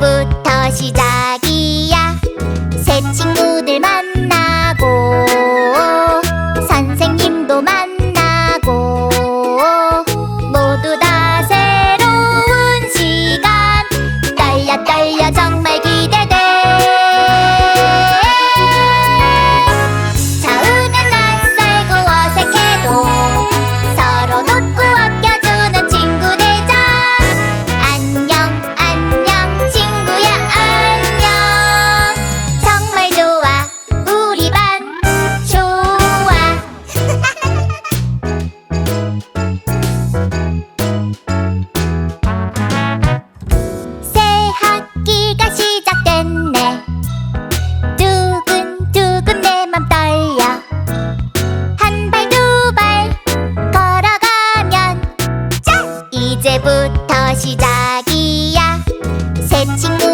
언제부터 시작이야. 새친 찾기가 시작됐네 두근두근 내 맘 떨려 한 발 두 발 걸어가면 짠! 이제부터 시작이야 새 친구